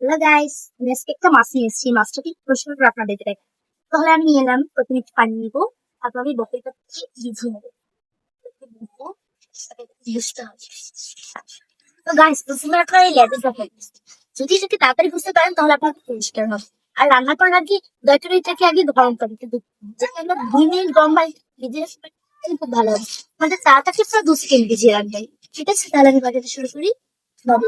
Hello guys আজকে একটা মাছ নিয়ে এসেছি মাছটা কি প্রশ্ন করে আপনাদের দেখ তাহলে আমি নিয়ে এলাম প্রথমে পানি নিবো। তারপর আমি বকেটা ভিজিয়ে নেব তো গাইস প্রথমে আপনার এই লেবু দেখেন। যদি যদি তাড়াতাড়ি বুঝতে পারেন, তাহলে আপনার পরিষ্কার হবে। আর রান্না করার আগে এটাকে আগে গরম করি কিন্তু দুই মিনিট গরম পাই ভিজে খুব ভালো হবে। আমাদের তাড়াতাড়ি পুরো দু সেকেন্ড ভিজিয়ে রাখবে ঠিক আছে? তাহলে আমি বাজাতে শুরু করি। বাবু।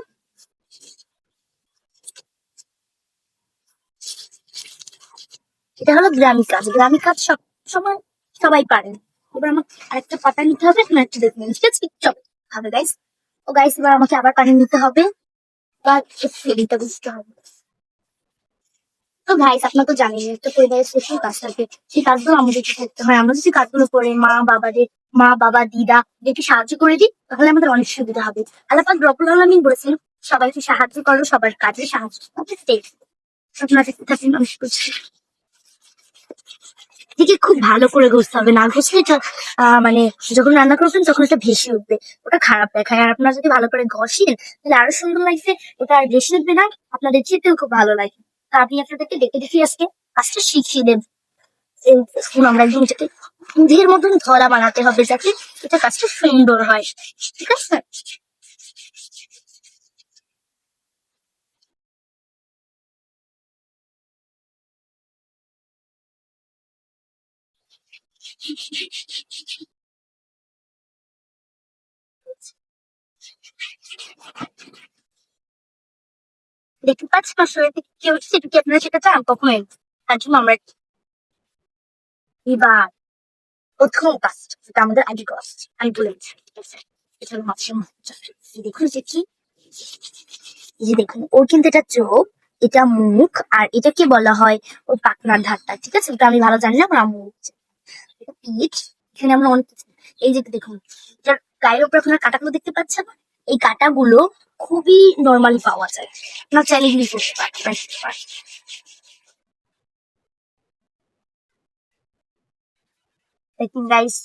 এটা হলো গ্রামী কাজ। গ্রামী কাজ সব সময় সবাই পারেন এবার আমাকে আরেকটা পাতা নিতে হবে এখন একটা দেখবেন ঠিক আছে? চলো হবে গাইস ও গাইস এবার আমাকে আবার পানি নিতে হবে। বা ফেরিটা বুঝতে হবে। তো গাইস আপনার তো জানেন, একটা পরিবারের শেষের কাজ থাকে। সেই কাজগুলো আমাদেরকে করতে হয়। আমরা যদি কাজগুলো করে মা, বাবাদের, মা, বাবা, দিদা এদেরকে সাহায্য করে দিই, তাহলে আমাদের অনেক সুবিধা হবে। আল্লাপাক রবুল আলমিন বলেছেন, সবাইকে সাহায্য করো, সবার কাজে সাহায্য করো। আপনার থাকেন অনেক এদিকে খুব ভালো করে ঘষতে হবে। না ঘষলে মানে যখন রান্না করবেন তখন এটা ভেসে উঠবে। ওটা খারাপ দেখায়। আর আপনারা যদি ভালো করে ঘষেন, তাহলে আরও সুন্দর লাগছে। ওটা আর ভেসে উঠবে না। আপনাদের খেতেও খুব ভালো লাগে। তা আপনি আপনাদেরকে দেখে দেখে আজকে। আজকে শিখিয়ে দেন আমরা একদম এটাকে দুধের মতন ধরা বানাতে হবে যাতে এটা কাজটা সুন্দর হয়। ঠিক আছে? দেখতে পাচ্ছেন আসলে এটা কি হচ্ছে এটা কি আপনারা সেটা চান কখনোই তার জন্য আমরা এবার প্রথম কাজ যেটা আমাদের আগে কাজ আমি বলে দিচ্ছি, ঠিক আছে? এটা মাছের দেখুন যে কি যে দেখুন, ওর কিন্তু এটা চোখ, এটা মুখ, আর এটাকে বলা হয় ওর পাকনার ধারটা, ঠিক আছে ওটা আমি ভালো জানি না, আমার আম্মু। এটা পিঠ এখানে আমরা অনেক এই যে দেখুন এটার গায়ের উপর আপনারা কাটাগুলো দেখতে পাচ্ছেন? এই কাটাগুলো খুবই নর্মালি পাওয়া যায়। আপনার চাইলে ইউজ করতে পারেন দেখুন গাইস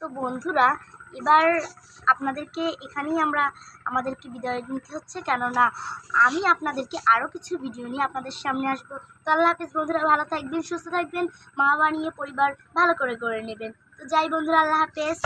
তো বন্ধুরা, এবার আপনাদেরকে এখানেই আমরা আমাদেরকে বিদায় নিতে হচ্ছে। কেননা আমি আপনাদেরকে আরও কিছু ভিডিও নিয়ে আপনাদের সামনে আসব। তো আল্লাহ হাফিজ, বন্ধুরা ভালো থাকবেন, সুস্থ থাকবেন, মা বানিয়ে পরিবার ভালো করে করে নেবেন। তো যাই বন্ধুরা, আল্লাহ হাফেজ।